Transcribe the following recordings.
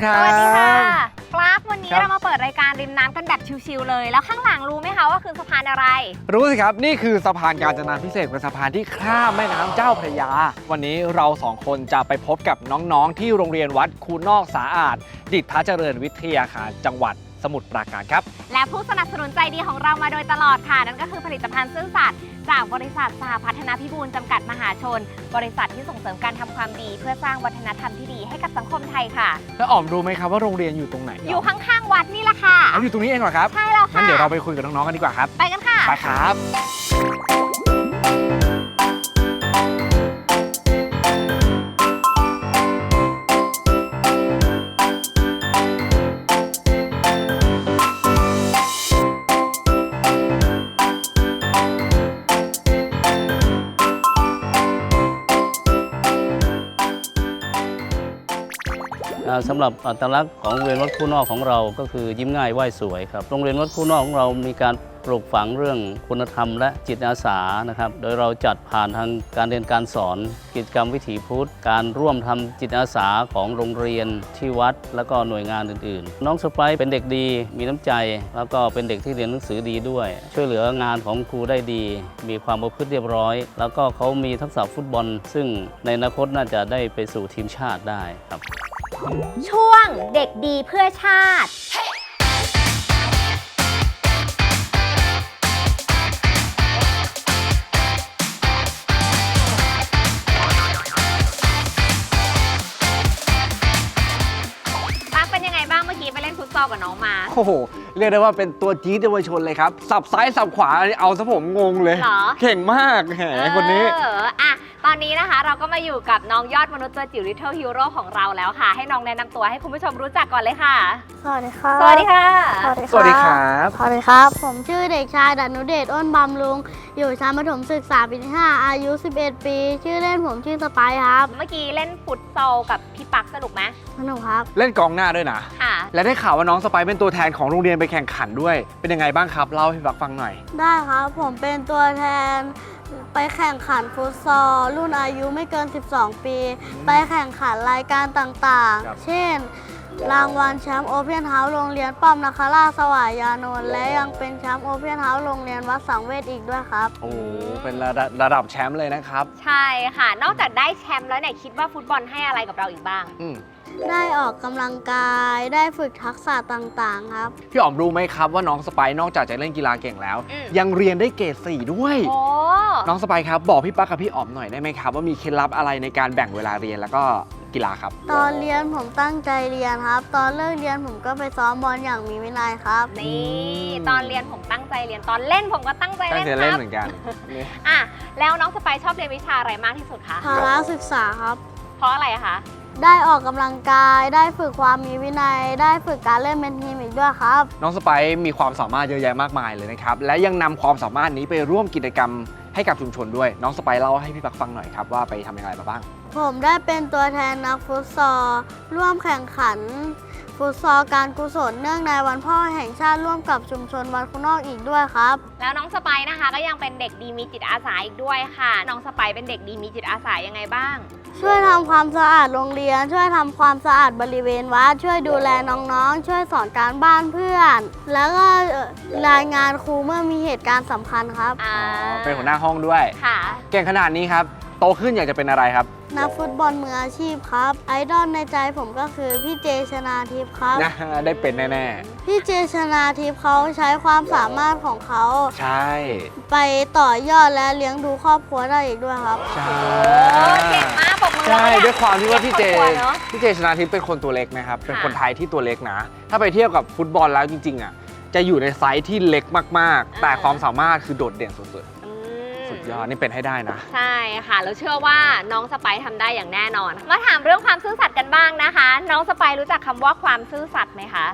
วัสดีครัสบ วัสดีค่ะกราฟวันนี้ครับ เรามาเปิดรายการริมน้ำกันแบบชิวๆเลย แล้วข้างหลังรู้ไหมคะว่าคือสะพานอะไร รู้สิครับ นี่คือสะพานการจนาพิเศษกเป็นสะพานที่ข้ามแม่น้ำเจ้าพระยา วันนี้เราสองคนจะไปพบกับน้องๆ ที่โรงเรียนวัดคูนอกสาอาด ดิษฐเจริญวิทยาคารจังหวัดสมุทรปราการครับ และผู้สนับสนุนใจดีของเรามาโดยตลอดค่ะ นั่นก็คือผลิตภัณฑ์ซื่อสัตย์จากบริษัทสหพัฒนาพิบูลจำกัดมหาชน บริษัทที่ส่งเสริมการทำความดี เพื่อสร้างวัฒนธรรมที่ดี ให้กับสังคมไทยค่ะ แล้วอ๋อมรู้ไหมครับว่าโรงเรียนอยู่ตรงไหนอยู่ข้างๆวัดนี่แหละค่ะเอาอยู่ตรงนี้เองเหรอครับ ใช่แล้วค่ะงั้นเดี๋ยวเราไปคุยกับน้องๆกันดีกว่าครับ ไปกันค่ะ ไปครับ สำหรับอัตลักษณ์ของโรงเรียนวัดคู่นอกของเราก็คือยิ้มง่ายไหว้สวยครับโรงเรียนวัดคู่นอกของเรามีการปลูกฝังเรื่องคุณธรรมและจิตอาสานะครับ โดยเราจัดผ่านทางการเรียนการสอน กิจกรรมวิถีพุทธ การร่วมทำจิตอาสาของโรงเรียนที่วัด แล้วก็หน่วยงานอื่น ๆ น้องสไปร์เป็นเด็กดีมีน้ำใจ แล้วก็เป็นเด็กที่เรียนหนังสือดีด้วย ช่วยเหลืองานของครูได้ดี มีความประพฤติเรียบร้อย แล้วก็เขามีทักษะฟุตบอล ซึ่งในอนาคตน่าจะได้ไปสู่ทีมชาติได้ครับ ช่วงเด็กดีเพื่อชาติ นฟุตซอลกับน้องมาโอ้โห เรียกได้ว่าเป็นตัวจี๊ดเยาวชนเลยครับ สับซ้ายสับขวาเอาซะผมงงเลย เหรอ เก่งมากแหมคนนี้ เอออะ ตอนนี้นะคะเราก็มาอยู่กับน้องยอดมนุษย์ตัวจิ๋ว Little Hero ของเราแล้วค่ะ ให้น้องแนะนำตัวให้คุณผู้ชมรู้จักก่อนเลยค่ะ สวัสดีครับ สวัสดีค่ะ สวัสดีครับ สวัสดีครับ ผมชื่อเด็กชายดนุเดชอ้นบำรุง อยู่ชั้นประถมศึกษาปีที่5อายุ 11 ปี ชื่อเล่นผมชื่อสไปร์ครับ เมื่อกี้เล่นฟุตซอลกับพี่ปักสนุกไหมสนุกครับ เล่นกองหน้าด้วยนะ ค่ะ และได้ข่าวว่าน้องสไปร์เป็นตัวแทนของโรงเรียนไปแข่งขันด้วย เป็นยังไงบ้างครับ เล่าให้พี่บักฟังหน่อย ได้ครับ ผมเป็นตัวแทน ไปแข่งขันฟุตซอลรุ่นอายุไม่เกิน 12 ปี ไปแข่งขันรายการต่างครับๆเช่น รางวัลแชมป์โอเพียนเฮาส์โรงเรียนป้อมนาคาราชสวายยานนท์และยังเป็นแชมป์โอเพียนเฮาส์โรงเรียนวัดสังเวชอีกด้วยครับ โอ้โหเป็นระดับระดับแชมป์เลยนะครับ ใช่ค่ะ นอกจากได้แชมป์แล้วเนี่ยคิดว่าฟุตบอลให้อะไรกับเราอีกบ้าง อืมได้ออกกำลังกายได้ฝึกทักษะต่างๆครับ พี่อ๋อมรู้ไหมครับว่าน้องสไปร์นอกจากจะเล่นกีฬาเก่งแล้ว อืม ยังเรียนได้เกรดสี่ด้วย โอ้น้องสไปร์ครับบอกพี่ปั๊กกับพี่อ๋อมหน่อยได้ไหมครับ ว่ามีเคล็ดลับอะไรในการแบ่งเวลาเรียนแล้วก็ กีฬาครับ ตอนเรียนผมตั้งใจเรียนครับ ตอนเลิกเรียนผมก็ไปซ้อมบอลอย่างมีวินัยครับ นี่อืมตอนเรียนผมตั้งใจเรียนตอนเล่นผมก็ตั้งใจตั้งเล่นใจคเล่นรับเหมือนกันนี่อะแล้วน้องสไปร์ชอบเรียนวิชาอะไรมากที่สุดคะภาระศึกษาครับ เพราะอะไรอะคะได้ออกกำลังกาย ได้ฝึกความมีวินัย ได้ฝึกการเล่นเป็นทีมอีกด้วยครับ น้องสไปร์มีความสามารถเยอะแยะมากมายเลยนะครับ และยังนำความสามารถนี้ไปร่วมกิจกรรมให้กับชุมชนด้วย น้องสไปร์เล่าให้พี่ปักฟังหน่อยครับว่าไปทำยังไงมาบ้าง ผมได้เป็นตัวแทนนักฟุตซอลร่วมแข่งขัน ฟุตซอลการกุศลเนื่องในวันพ่อแห่งชาติร่วมกับชุมชนวัดคุณนอกอีกด้วยครับ แล้วน้องสไปร์นะคะก็ยังเป็นเด็กดีมีจิตอาสาอีกด้วยค่ะ น้องสไปร์เป็นเด็กดีมีจิตอาสายังไงบ้าง ช่วยทำความสะอาดโรงเรียน ช่วยทำความสะอาดบริเวณวัดช่วยดูแลน้องๆ ช่วยสอนการบ้านเพื่อน แล้วก็เอ่อรายงานครูเมื่อมีเหตุการณ์สำคัญครับอ่าเป็นหัวหน้าห้องด้วย ค่ะ เก่งขนาดนี้ครับ โตขึ้นอยากจะเป็นอะไรครับ นักฟุตบอลมืออาชีพครับ ไอดอลในใจผมก็คือพี่เจชนาทิพย์ครับ นะได้เป็นแน่พี่เจชนาทิพย์เขาใช้ความสามารถของเขา ๆ ใช่ ไปต่อยอดและเลี้ยงดูครอบครัวได้อีกด้วยครับ ใช่โอ้เก่งมากปรบมือใช่แล้ด้วยความที่ว่าพี่เจครอบครัวเนอะ พี่เจชนาทิพย์เป็นคนตัวเล็กนะครับ เป็นค่ะคนไทยที่ตัวเล็กนะ ถ้าไปเทียบกับฟุตบอลแล้วจริงๆอะ จะอยู่ในไซส์ที่เล็กมากๆ แต่ความสามารถคือโดดเด่นสุดอืมๆสุด ยอดนี่เป็นให้ได้นะ ใช่ค่ะ แล้วเชื่อว่าน้องสไปร์ทำได้อย่างแน่นอน มาถามเรื่องความซื่อสัตย์กันบ้างนะคะ น้องสไปร์รู้จักคำว่าความซื่อสัตย์ไหมคะ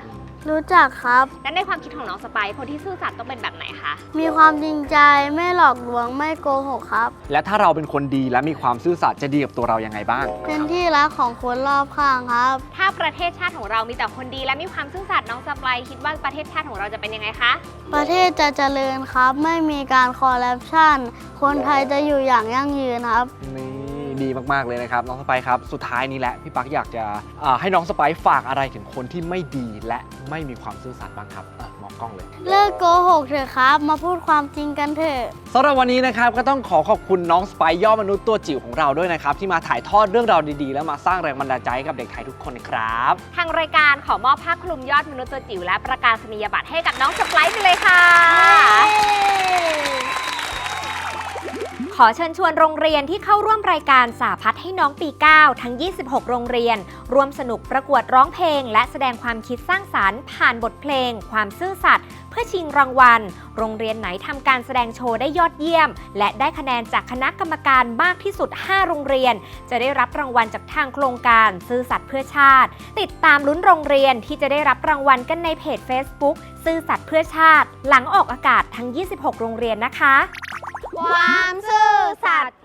รู้จักครับ และในความคิดของน้องสไปร์คนที่ซื่อสัตย์ต้องเป็นแบบไหนคะ มีความจริงใจไม่หลอกลวงไม่โกหกครับ และถ้าเราเป็นคนดีและมีความซื่อสัตย์จะดีกับตัวเรายังไงบ้าง เป็นที่รักของคนรอบข้างครับ ถ้าประเทศชาติของเรามีแต่คนดีและมีความซื่อสัตย์น้องสไปร์คิดว่าประเทศชาติของเราจะเป็นยังไงคะ ประเทศจะเจริญครับ ไม่มีการคอร์รัปชันคนไทยจะอยู่อย่างยั่งยืนครับ นี่ ดีมากๆเลยนะครับน้องสไปซ์ครับ สุดท้ายนี้แหละพี่ปักอยากจะอ่าให้น้องสไปซ์ฝากอะไรถึงคนที่ไม่ดีและไม่มีความซื่อสัตย์บ้างครับอะมองกล้องเลย เลิกโกหกเถอะครับ มาพูดความจริงกันเถอะสำหรับวันนี้นะครับก็ต้องขอขอบคุณน้องสไปซ์ย่อมนุษย์ตัวจิ๋วของเราด้วยนะครับที่มาถ่ายทอดเรื่องราวดีๆ และมาสร้างแรงบันดาลใจให้กับเด็กไทยทุกคนครับ ทางรายการขอมอบผ้าคลุมยอดมนุษย์ตัวจิ๋วและประกาศนียบัตรให้กับน้องสไปร์ไปเลยค่ะ ขอเชิญชวนโรงเรียนที่เข้าร่วมรายการสาพัฒให้น้องปี 9 ทั้ง 26 โรงเรียน ร่วมสนุกประกวดร้องเพลง และแสดงความคิดสร้างสารรค์ ผ่านบทเพลง ความซื่อสัตย์เพื่อชิงรางวัล โรงเรียนไหนทำการแสดงโชว์ได้ยอดเยี่ยม และได้คะแนนจากคณะกรรมการมากที่สุด 5 โรงเรียน จะได้รับรางวัลจากทางโครงการซื่อสัตย์เพื่อชาติ ติดตามลุ้นโรงเรียนที่จะได้รับรางวัลกันในเพจ Facebook ซื่อสัตย์เพื่อชาติ หลังออกอากาศทั้ง 26 โรงเรียนนะคะ ความซื่อ สัตย์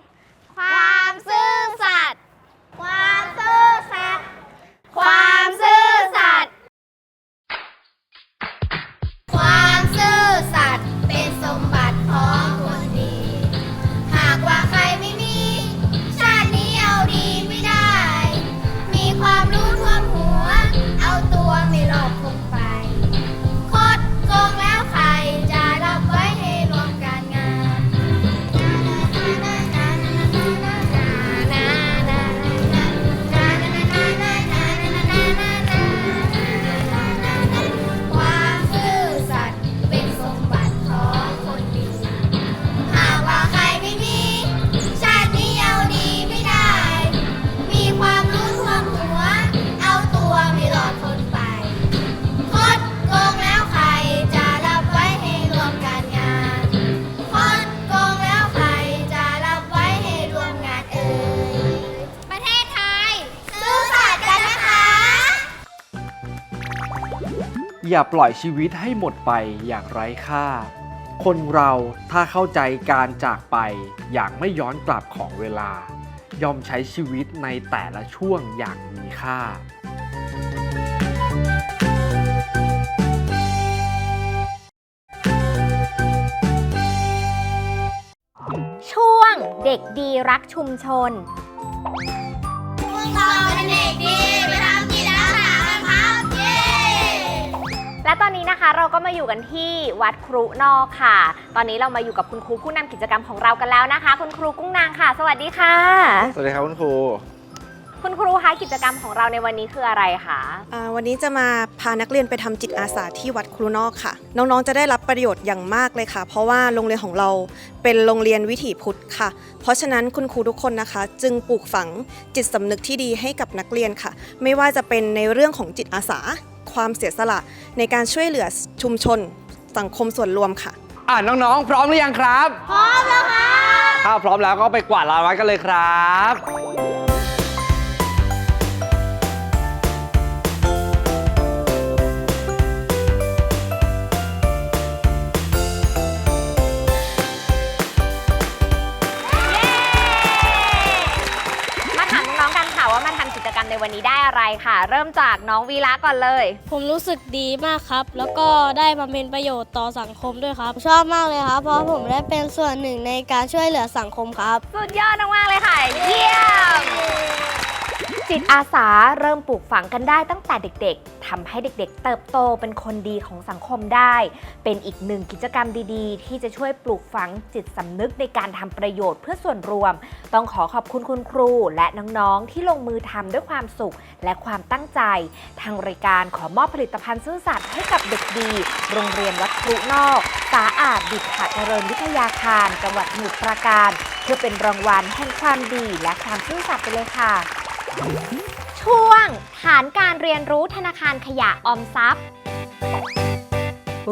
ความซื่อสัตย์ อย่าปล่อยชีวิตให้หมดไปอย่างไร้ค่า คนเราถ้าเข้าใจการจากไปอย่างไม่ย้อนกลับของเวลายอมใช้ชีวิตในแต่ละช่วงอย่างมีค่าช่วงเด็กดีรักชุมชนพวกเราเป็นเด็กดี และตอนนี้นะคะเราก็มาอยู่กันที่วัดครุนอกค่ะ ตอนนี้เรามาอยู่กับคุณครูผู้นำกิจกรรมของเรากันแล้วนะคะ คุณครูกุ้งนางค่ะ สวัสดีค่ะ สวัสดีครับคุณครู คุณครูคะกิจกรรมของเราในวันนี้คืออะไรคะอ่าวันนี้จะมาพานักเรียนไปทำจิตอาสาที่วัดครูนอกค่ะ น้องๆจะได้รับประโยชน์อย่างมากเลยค่ะ เพราะว่าโรงเรียนของเราเป็นโรงเรียนวิถีพุทธค่ะ เพราะฉะนั้นคุณครูทุกคนนะคะ จึงปลูกฝังจิตสำนึกที่ดีให้กับนักเรียนค่ะ ไม่ว่าจะเป็นในเรื่องของจิตอาสา ความเสียสละในการช่วยเหลือชุมชนสังคมส่วนรวมค่ะ อ่าน้องๆ พร้อมหรือยังครับ พร้อมแล้วค่ะถ้าพร้อมแล้วก็ไปกวาดลานวัดกันเลยครับ ค่ะ เริ่มจากน้องวีระก่อนเลย ผมรู้สึกดีมากครับ แล้วก็ได้บำเพ็ญประโยชน์ต่อสังคมด้วยครับ ชอบมากเลยครับ เพราะผมได้เป็นส่วนหนึ่งในการช่วยเหลือสังคมครับ สุดยอดมากๆเลยค่ะ เยี่ยม จิตอาสาเริ่มปลูกฝังกันได้ตั้งแต่เด็กๆ ทำให้เด็กๆ เติบโตเป็นคนดีของสังคมได้ เป็นอีกหนึ่งกิจกรรมดีๆ ที่จะช่วยปลูกฝังจิตสำนึกในการทำประโยชน์เพื่อส่วนรวม ต้องขอขอบคุณคุณครู และน้องๆ ที่ลงมือทำด้วยความสุขและความตั้งใจ ทางรายการขอมอบผลิตภัณฑ์ซื่อสัตย์ให้กับเด็กดี โรงเรียนวัดครุนอก สาอาดดิษฐเจริญวิทยาคาร จังหวัดสมุทรปราการ เพื่อเป็นรางวัลแห่งความดีและความซื่อสัตย์ไปเลยค่ะ ช่วง ฐานการเรียนรู้ธนาคารขยะออมทรัพย์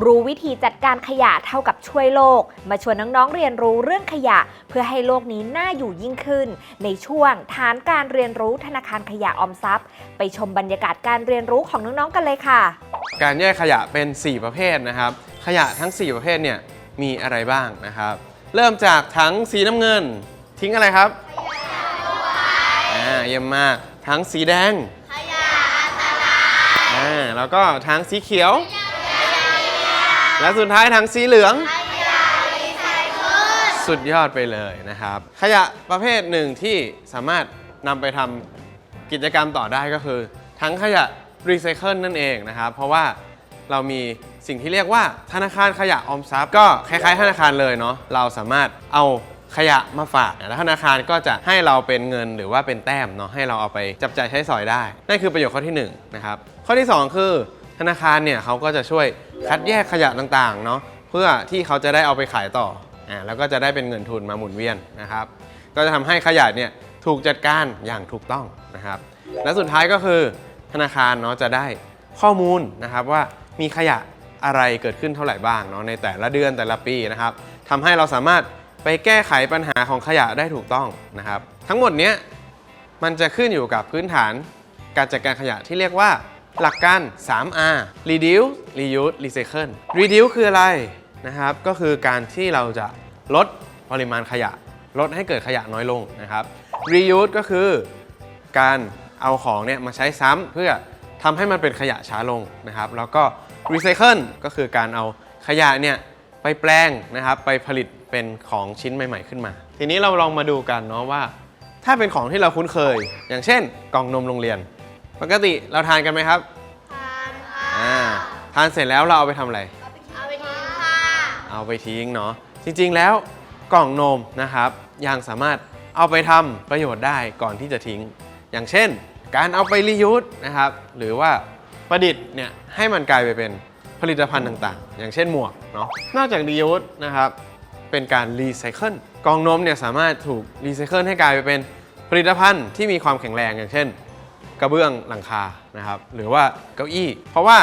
รู้วิธีจัดการขยะเท่ากับช่วยโลก มาชวนน้องๆเรียนรู้เรื่องขยะ เพื่อให้โลกนี้น่าอยู่ยิ่งขึ้น ในช่วง ฐานการเรียนรู้ธนาคารขยะออมทรัพย์ ไปชมบรรยากาศการเรียนรู้ของน้องๆกันเลยค่ะ การแยกขยะเป็น 4 ประเภทนะครับ ขยะทั้ง 4 ประเภทเนี่ยมีอะไรบ้างนะครับ เริ่มจากถังสีน้ำเงิน ทิ้งอะไรครับ อ่าเยี่ยมมากถังสีแดงขยะอันตรายอ่าแล้วก็ถังสีเขียว และสุดท้ายถังสีเหลือง สุดยอดไปเลยนะครับ ขยะประเภทหนึ่งที่สามารถนำไปทำกิจกรรมต่อได้ก็คือ ทั้งขยะรีไซเคิลนั่นเองนะครับ เพราะว่าเรามีสิ่งที่เรียกว่าธนาคารขยะออมทรัพย์ก็คล้ายๆ ธนาคารเลยเนาะเราสามารถเอา ขยะมาฝากแล้วธนาคารก็จะให้เราเป็นเงินหรือว่าเป็นแต้มเนาะให้เราเอาไปจับจ่ายใช้สอยได้นั่นคือประโยชน์ข้อที่หนึ่งนะครับข้อที่สองคือ ธนาคารเนี่ยเขาก็จะช่วยคัดแยกขยะต่างๆเนาะเพื่อที่เขาจะได้เอาไปขายต่ออ่าแล้วก็จะได้เป็นเงินทุนมาหมุนเวียนนะครับ ก็จะทำให้ขยะเนี่ยถูกจัดการอย่างถูกต้องนะครับ และสุดท้ายก็คือธนาคารเนาะจะได้ข้อมูลนะครับว่ามีขยะอะไรเกิดขึ้นเท่าไหร่บ้างเนาะในแต่ละเดือนแต่ละปีนะครับทำให้เราสามารถ ไปแก้ไขปัญหาของขยะได้ถูกต้องนะครับ ทั้งหมดเนี้ยมันจะขึ้นอยู่กับพื้นฐานการจัดการขยะที่เรียกว่าหลักการ 3R reduce reuse recycle reduce คืออะไรนะครับ ก็คือการที่เราจะลดปริมาณขยะ ลดให้เกิดขยะน้อยลงนะครับ reuse ก็คือการเอาของเนี่ยมาใช้ซ้ำเพื่อทำให้มันเป็นขยะช้าลงนะครับ แล้วก็ recycle ก็คือการเอาขยะเนี่ยไปแปลงนะครับ ไปผลิต เป็นของชิ้นใหม่ ๆขึ้นมา ทีนี้เราลองมาดูกันเนาะว่า ถ้าเป็นของที่เราคุ้นเคย อย่างเช่น กล่องนมโรงเรียน ปกติเราทานกันไหมครับ ทานค่ะอ่าทานเสร็จแล้วเราเอาไปทำอะไร เอาไปทิ้งค่ะเอาไปทิ้งเนาะจริงๆแล้วกล่องนมนะครับ ยังสามารถเอาไปทำประโยชน์ได้ก่อนที่จะทิ้ง อย่างเช่น การเอาไปรียูสนะครับ หรือว่าประดิษฐ์เนี่ยให้มันกลายไปเป็นผลิตภัณฑ์ต่างๆ อย่างเช่นหมวกเนาะนอกจากรียูสนะครับ เป็นการรีไซเคิลกล่องนมเนี่ยสามารถถูกรีไซเคิลให้กลายไปเป็นผลิตภัณฑ์ที่มีความแข็งแรงอย่างเช่น กระเบื้องหลังคานะครับหรือว่าเก้าอี้ เพราะว่า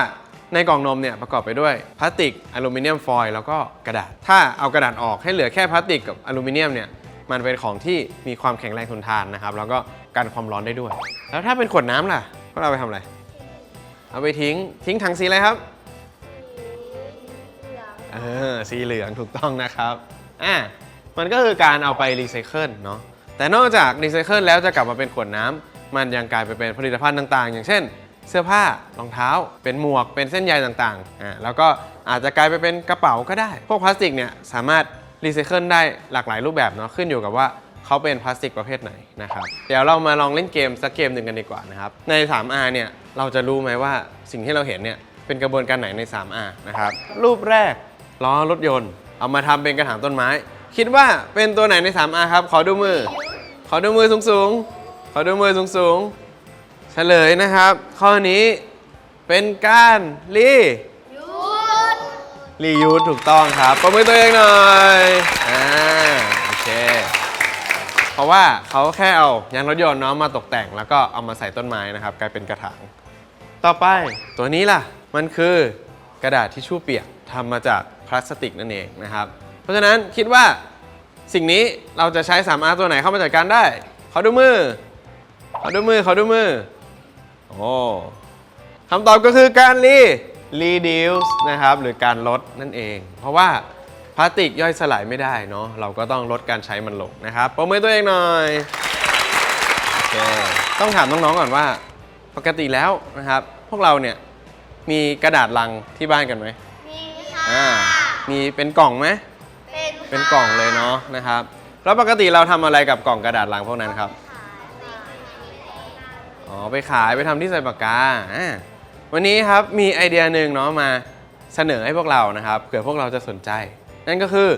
ในกล่องนมเนี่ยประกอบไปด้วยพลาสติกอลูมิเนียมฟอยล์แล้วก็กระดาษ ถ้าเอากระดาษออกให้เหลือแค่พลาสติกกับอลูมิเนียมเนี่ยมันเป็นของที่มีความแข็งแรงทนทานนะครับ แล้วก็กันความร้อนได้ด้วย แล้วถ้าเป็นขวดน้ำล่ะพวกเราไปทำอะไร เอาไปทิ้งทิ้งถังสีอะไรครับเออสีเหลืองถูกต้องนะครับ อะมันก็คือการเอาไปรีไซเคิลเนาะแต่นอกจากรีไซเคิลแล้วจะกลับมาเป็นขวดน้ำมันยังกลายไปเป็นผลิตภัณฑ์ต่างๆ อย่างเช่น เสื้อผ้ารองเท้า เป็นหมวกเป็นเส้นใยต่างๆอ่าแล้วก็อาจจะกลายไปเป็นกระเป๋าก็ได้ พวกพลาสติกเนี่ยสามารถรีไซเคิลได้หลากหลายรูปแบบเนาะขึ้นอยู่กับว่าเขาเป็นพลาสติกประเภทไหนนะครับเดี๋ยวเรามาลองเล่นเกมสักเกมหนึ่งกันดีกว่านะครับใน 3R เนี่ยเราจะรู้ไหมว่าสิ่งที่เราเห็นเนี่ยเป็นกระบวนการไหนใน 3R นะครับรูปแรกล้อรถยนต์ เอามาทำเป็นกระถางต้นไม้ คิดว่าเป็นตัวไหนใน 3R ครับ ขอดูมือ ขอดูมือสูงๆ ขอดูมือสูงๆ เฉลยนะครับ ข้อนี้เป็นการรีรียูสถูกต้องครับประมือตัวเองหน่อย อ่า โอเค เพราะว่าเขาแค่เอายางรถยนต์เนาะมาตกแต่ง แล้วก็เอามาใส่ต้นไม้นะครับ กลายเป็นกระถาง ต่อไปตัวนี้ล่ะ มันคือกระดาษทิชชู่เปียกทำมาจาก พลาสติกนั่นเองนะครับ เพราะฉะนั้นคิดว่าสิ่งนี้เราจะใช้ 3R ตัวไหนเข้ามาจัดการได้ขอดูมือขอดูมือขอดูมือ โอ้คำตอบก็คือการรี reduce นะครับ หรือการลดนั่นเอง เพราะว่าพลาสติกย่อยสลายไม่ได้เนาะ เราก็ต้องลดการใช้มันลงนะครับปรบมือตัวเองหน่อยโอเคต้องถามน้องๆก่อนว่า ปกติแล้วนะครับ พวกเราเนี่ยมีกระดาษลังที่บ้านกันไหมมีค่ะอ่า มีเป็นกล่องไหมเป็นเป็นกล่องเลยเนาะนะครับ แล้วปกติเราทำอะไรกับกล่องกระดาษลังพวกนั้นครับอ๋อไปขายไปทำที่ใส่ปากกาอ่าวันนี้ครับมีไอเดียหนึ่งเนาะมาเสนอให้พวกเรานะครับเผื่อพวกเราจะสนใจ นั่นก็คือ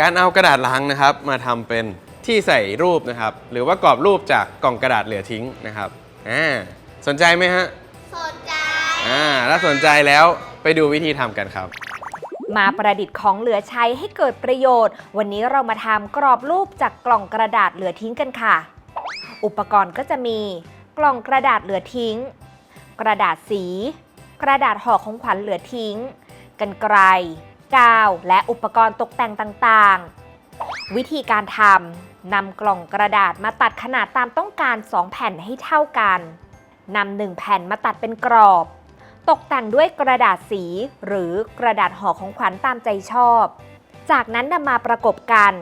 การเอากระดาษลังนะครับ มาทำเป็นที่ใส่รูปนะครับ หรือว่ากรอบรูปจากกล่องกระดาษเหลือทิ้งนะครับอ่าสนใจไหมฮะสนใจ อ่าถ้าสนใจแล้วไปดูวิธีทำกันครับ มาประดิษฐ์ของเหลือใช้ให้เกิดประโยชน์ วันนี้เรามาทำกรอบรูปจากกล่องกระดาษเหลือทิ้งกันค่ะ อุปกรณ์ก็จะมี กล่องกระดาษเหลือทิ้ง กระดาษสี กระดาษห่อของขวัญเหลือทิ้ง กันไกรกาว และอุปกรณ์ตกแต่งต่างๆ วิธีการทำนำกล่องกระดาษมาตัดขนาดตามต้องการ 2 แผ่นให้เท่ากันนำหนึ่งแผ่นมาตัดเป็นกรอบ ตกแต่งด้วยกระดาษสี หรือกระดาษห่อของขวัญตามใจชอบ จากนั้นนำมาประกบกัน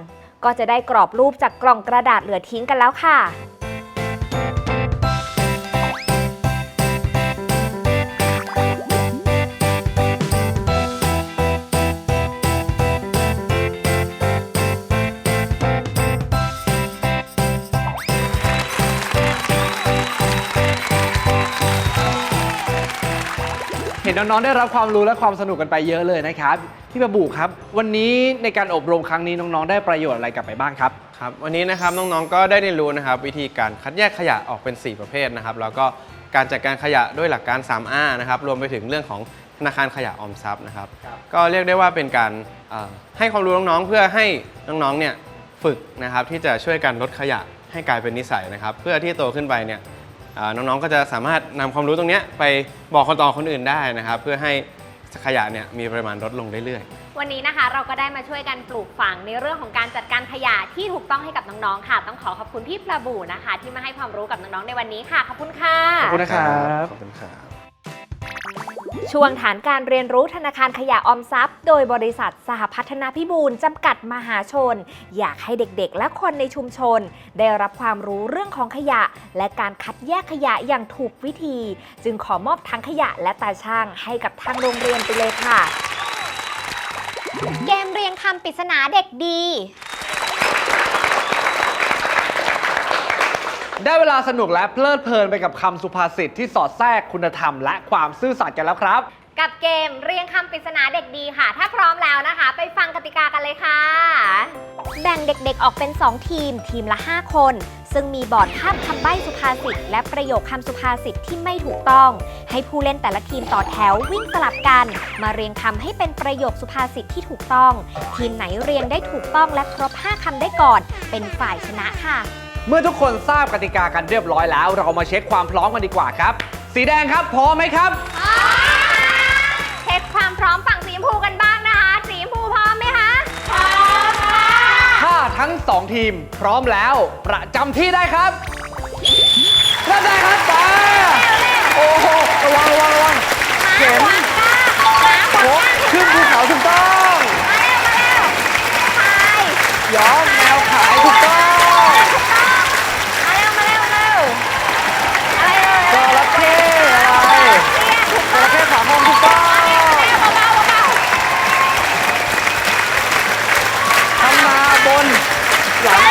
ก็จะได้กรอบรูปจากกล่องกระดาษเหลือทิ้งกันแล้วค่ะ นน้องๆได้รับความรู้และความสนุกกันไปเยอะเลยนะครับพี่ประบุครับ วันนี้ในการอบรมครั้งนี้น้องๆ ได้ประโยชน์อะไรกลับไปบ้างครับ ครับ วันนี้นะครับน้องๆ ก็ได้เรียนรู้นะครับวิธีการคัดแยกขยะออกเป็น 4 ประเภทนะครับแล้วก็การจัดการขยะด้วยหลักการ 3R นะครับรวมไปถึงเรื่องของธนาคารขยะออมทรัพย์นะครับครับก็เรียกได้ว่าเป็นการเอ่อให้ความรู้น้องๆ เพื่อให้น้องๆ เนี่ยฝึกนะครับที่จะช่วยกันลดขยะให้กลายเป็นนิสัยนะครับเพื่อที่โตขึ้นไปเนี่ยเอ่อ น้องๆก็จะสามารถนำความรู้ตรงเนี้ยไปบอกคนต่อคนอื่นได้นะครับ เพื่อให้ขยะเนี่ยมีปริมาณลดลงเรื่อยๆ วันนี้นะคะเราก็ได้มาช่วยกันปลูกฝังในเรื่องของการจัดการขยะที่ถูกต้องให้กับน้องๆค่ะ ต้องขอขอบคุณพี่ประบูนะคะ ที่มาให้ความรู้กับน้องๆในวันนี้ค่ะขอบคุณค่ะขอบคุณนะครับขอบคุณครับ ช่วงฐานการเรียนรู้ธนาคารขยะออมทรัพย์ โดยบริษัทสหพัฒนาพิบูลจำกัดมหาชน อยากให้เด็กๆ และคนในชุมชน ได้รับความรู้เรื่องของขยะ และการคัดแยกขยะอย่างถูกวิธี จึงขอมอบทั้งขยะและตาช่างให้กับทางโรงเรียนไปเลยค่ะ เกมเรียงคำปริศนาเด็กดี ได้เวลาสนุกและเพลิดเพลินไปกับคำสุภาษิตที่สอดแทรกคุณธรรมและความซื่อสัตย์กันแล้วครับ กับเกมเรียงคำปริศนาเด็กดีค่ะ ถ้าพร้อมแล้วนะคะ ไปฟังกติกากันเลยค่ะ แบ่งเด็กๆออกเป็น 2 ทีม ทีมละ 5 คน ซึ่งมีบอร์ดภาพคำใบ้สุภาษิตและประโยคคำสุภาษิตที่ไม่ถูกต้อง ให้ผู้เล่นแต่ละทีมต่อแถววิ่งสลับกัน มาเรียงคำให้เป็นประโยคสุภาษิตที่ถูกต้อง ทีมไหนเรียงได้ถูกต้องและครบ 5คำได้ก่อน เป็นฝ่ายชนะค่ะ เมื่อทุกคนทราบกติกากันเรียบร้อยแล้ว เรามาเช็คความพร้อมกันดีกว่าครับ สีแดงครับพร้อมไหมครับเช็คความพร้อมฝั่งสีชมพูกันบ้างนะคะ สีชมพูพร้อมไหมคะ พร้อมค่ะ ถ้าทั้ง2ทีมพร้อมแล้วประจำที่ได้ครับเริ่มได้ครับไปโอ้โหระวังระวังระวังเข็มโอ้ขึ้นภูเขาถูกต้องย้อมแมวขาย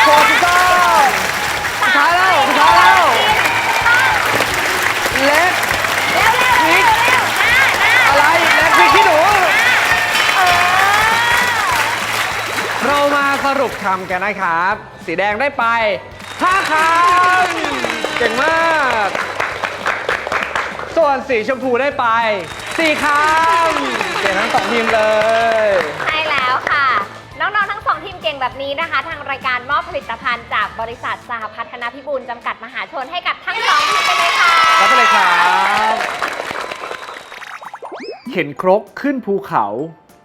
โคถูกต้องสุดท้ายแล้วสุดท้ายแล้วเล็กเร็วเร็วเร็วเร็วหน้าหน้าอะไรเล็กพริกขี้หนู เรามาสรุปคำกันนะครับ สีแดงได้ไป5คำเก่งมาก ส่วนสีชมพูได้ไป4คำเก่งทั้งสองทีมเลย เก่งแบบนี้นะคะ ทางรายการมอบผลิตภัณฑ์จากบริษัทสหพัฒนาพิบูลจำกัดมหาชนให้กับทั้งสองทีมไปเลยค่ะ รับไปเลยครับเข็นครกขึ้นภูเขา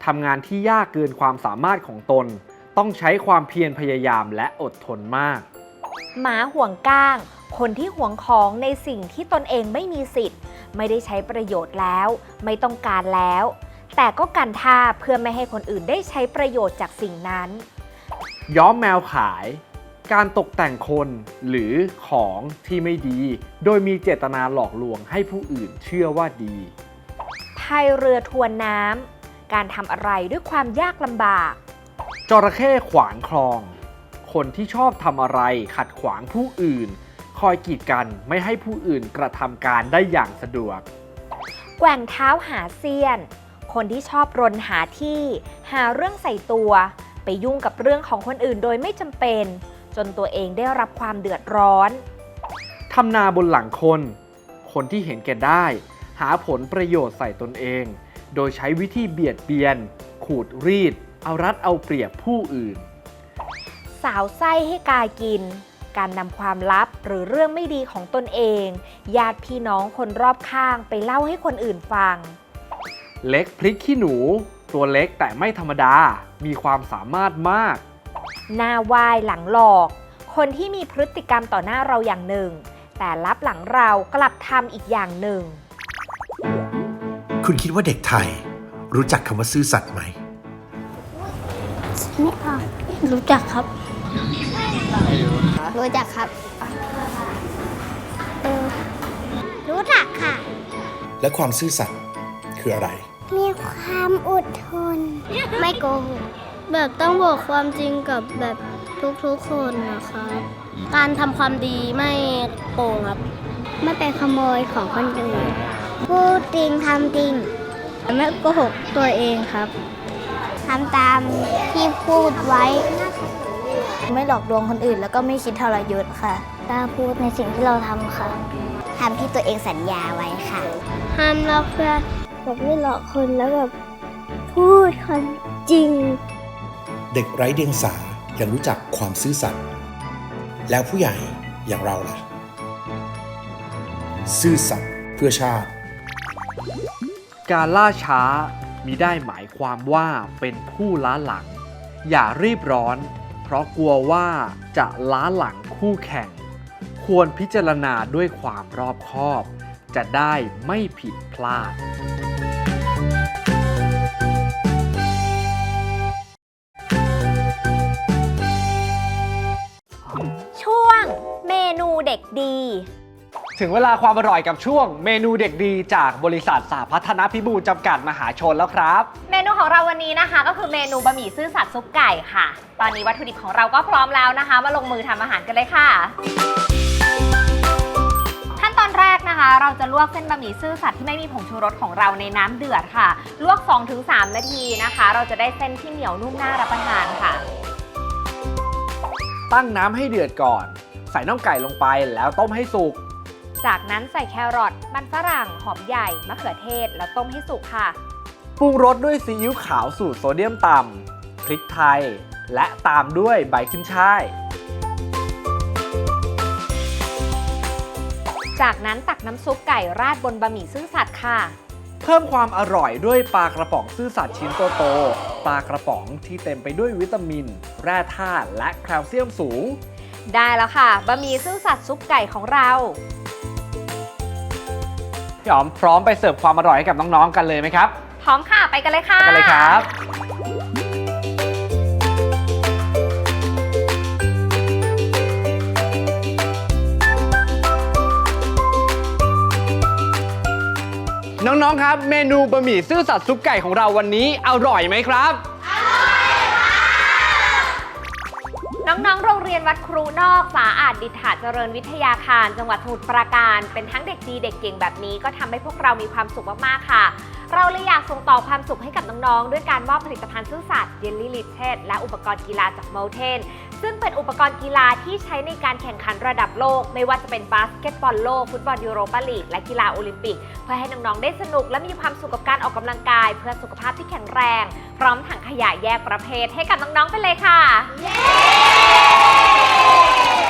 ทำงานที่ยากเกินความสามารถของตน ต้องใช้ความเพียรพยายามและอดทนมาก หมาห่วงก้าง คนที่ห่วงของในสิ่งที่ตนเองไม่มีสิทธิ์ ไม่ได้ใช้ประโยชน์แล้ว ไม่ต้องการแล้ว แต่ก็กันท่าเพื่อไม่ให้คนอื่นได้ใช้ประโยชน์จากสิ่งนั้น ย้อมแมวขาย การตกแต่งคนหรือของที่ไม่ดี โดยมีเจตนาหลอกลวงให้ผู้อื่นเชื่อว่าดีพายเรือทวนน้ำการทำอะไรด้วยความยากลำบาก จระเข้ขวางคลอง คนที่ชอบทำอะไรขัดขวางผู้อื่น คอยกีดกันไม่ให้ผู้อื่นกระทำการได้อย่างสะดวก แกว่งเท้าหาเซียน คนที่ชอบรนหาที่ หาเรื่องใส่ตัว ไปยุ่งกับเรื่องของคนอื่นโดยไม่จำเป็น จนตัวเองได้รับความเดือดร้อน ทำนาบนหลังคน คนที่เห็นแก่ได้ หาผลประโยชน์ใส่ตนเอง โดยใช้วิธีเบียดเบียน ขูดรีด เอารัดเอาเปรียบผู้อื่น สาวไส้ให้กายกิน การนำความลับหรือเรื่องไม่ดีของตนเอง ญาติพี่น้องคนรอบข้างไปเล่าให้คนอื่นฟัง เล็กพลิกขี้หนู ตัวเล็กแต่ไม่ธรรมดา มีความสามารถมาก หน้าไหวายหลังหลอก คนที่มีพฤติกรรมต่อหน้าเราอย่างหนึ่ง แต่ลับหลังเรากลับทำอีกอย่างหนึ่ง คุณคิดว่าเด็กไทย รู้จักคำว่าซื่อสัตย์ไหม ไม่ออกรู้จักครับ รู้จักครับเออรู้จักค่ะ และความซื่อสัตย์คืออะไร มีความอดทน ไม่โกหกแบบต้องบอกความจริงกับแบบทุกๆคนนะครับ การทำความดีไม่โกงครับ ไม่ไปขโมยของคนอื่นพูดจริงทำจริง ไม่โกหกตัวเองครับทำตามที่พูดไว้ ไม่หลอกลวงคนอื่น แล้วก็ไม่คิดทรยศค่ะกล้าพูดในสิ่งที่เราทำค่ะทำที่ตัวเองสัญญาไว้ค่ะ ห้ามลอกเพื่อน แบบไม่หลอกคนแล้วแบบพูดความจริง เด็กไร้เดียงสายังรู้จักความซื่อสัตย์แล้วผู้ใหญ่อย่างเราล่ะ ซื่อสัตย์เพื่อชาติ การล่าช้ามิได้หมายความว่าเป็นผู้ล้าหลัง อย่ารีบร้อน เพราะกลัวว่าจะล้าหลังคู่แข่ง ควรพิจารณาด้วยความรอบคอบ จะได้ไม่ผิดพลาด เมนูเด็กดี ถึงเวลาความอร่อยกับช่วง เมนูเด็กดีจากบริษัทสาพัฒนพิบูลจำกัดมหาชนแล้วครับ เมนูของเราวันนี้นะคะ ก็คือเมนูบะหมี่ซื่อสัตย์ซุปไก่ค่ะ ตอนนี้วัตถุดิบของเราก็พร้อมแล้วนะคะ มาลงมือทำอาหารกันเลยค่ะ ขั้นตอนแรกนะคะ เราจะลวกเส้นบะหมี่ซื่อสัตย์ที่ไม่มีผงชูรสของเราในน้ำเดือดค่ะ ลวก 2-3 นาทีนะคะ เราจะได้เส้นที่เหนียวนุ่มน่ารับประทานค่ะ ตั้งน้ำให้เดือดก่อน ใส่น่องไก่ลงไปแล้วต้มให้สุก จากนั้นใส่แครอท มันฝรั่ง หอมใหญ่ มะเขือเทศ แล้วต้มให้สุกค่ะ ปรุงรสด้วยซีอิ๊วขาวสูตรโซเดียมต่ำ พริกไทย และตามด้วยใบขึ้นช่าย จากนั้นตักน้ำซุปไก่ราดบนบะหมี่ซื่อสัตย์ค่ะ เพิ่มความอร่อยด้วยปลากระป๋องซื่อสัตย์ชิ้นโตๆ ปลากระป๋องที่เต็มไปด้วยวิตามิน แร่ธาตุ และแคลเซียมสูง ได้แล้วค่ะบะหมี่ซื่อสัตย์ซุปไก่ของเรา พี่อ๋อมพร้อมไปเสิร์ฟความอร่อยให้กับน้องๆกันเลยไหมครับพร้อมค่ะไปกันเลยค่ะ ไปกันเลยครับ น้องๆครับ เมนูบะหมี่ซื่อสัตย์ซุปไก่ของเราวันนี้อร่อยไหมครับ น้องๆ โรงเรียนวัดครูนอกสาอาจดิษฐาเจริญวิทยาคาร จังหวัดสมุทรปราการ เป็นทั้งเด็กดีเด็กเก่งแบบนี้ก็ทำให้พวกเรามีความสุขมากๆ ค่ะ เราเลยอยากส่งต่อความสุขให้กับน้องๆ ด้วยการมอบผลิตภัณฑ์ซื่อสัตย์เยลลี่ลิเทสและอุปกรณ์กีฬาจาก m o เทนซึ่งเป็นอุปกรณ์กีฬาที่ใช้ในการแข่งขันระดับโลก ไม่ว่าจะเป็นบาสเกตบอลโลก ฟุตบอลยูโรปาลีก และกีฬาโอลิมปิก เพื่อให้น้องๆ ได้สนุกและมีความสุขกับการออกกำลังกาย เพื่อสุขภาพที่แข็งแรง พร้อมถังขยะแยกประเภทให้กับน้องๆ ไปเลยค่ะ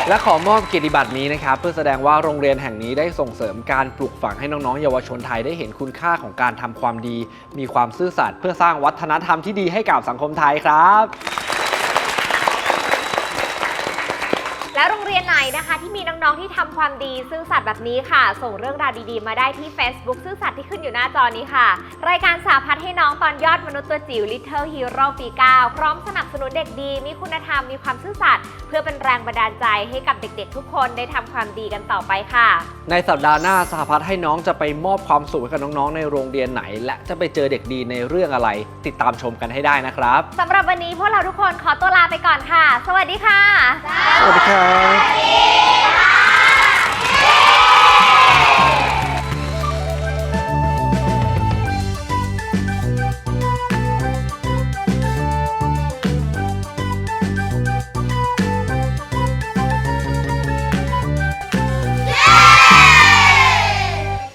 และขอมอบเกียรติบัตรนี้นะครับเพื่อแสดงว่าโรงเรียนแห่งนี้ได้ส่งเสริมการปลูกฝังให้น้องๆ เยาวชนไทยได้เห็นคุณค่าของการทำความดี มีความซื่อสัตย์เพื่อสร้างวัฒนธรรมที่ดีให้กับสังคมไทยครับ และโรงเรียนไหนนะคะ ที่มีน้องๆที่ทำความดีซื่อสัตย์แบบนี้ค่ะ ส่งเรื่องราวดีๆ มาได้ที่ Facebook ซื่อสัตย์ที่ขึ้นอยู่หน้าจอนี้ค่ะ รายการสาพัฒน์ให้น้องตอนยอดมนุษย์ตัวจิ๋ว Little Hero ปี 9 พร้อมสนับสนุนเด็กดี มีคุณธรรมมีความซื่อสัตย์เพื่อเป็นแรงบันดาลใจให้กับเด็กๆ ทุกคนได้ทำความดีกันต่อไปค่ะ ในสัปดาห์หน้าสหพัฒน์ให้น้องจะไปมอบความสุขให้กับน้องๆในโรงเรียนไหน และจะไปเจอเด็กดีในเรื่องอะไร ติดตามชมกันให้ได้นะครับสำหรับวันนี้พวกเราทุกคนขอตัวลาไปก่อนค่ะ สวัสดีค่ะสวัสดีครั Amém.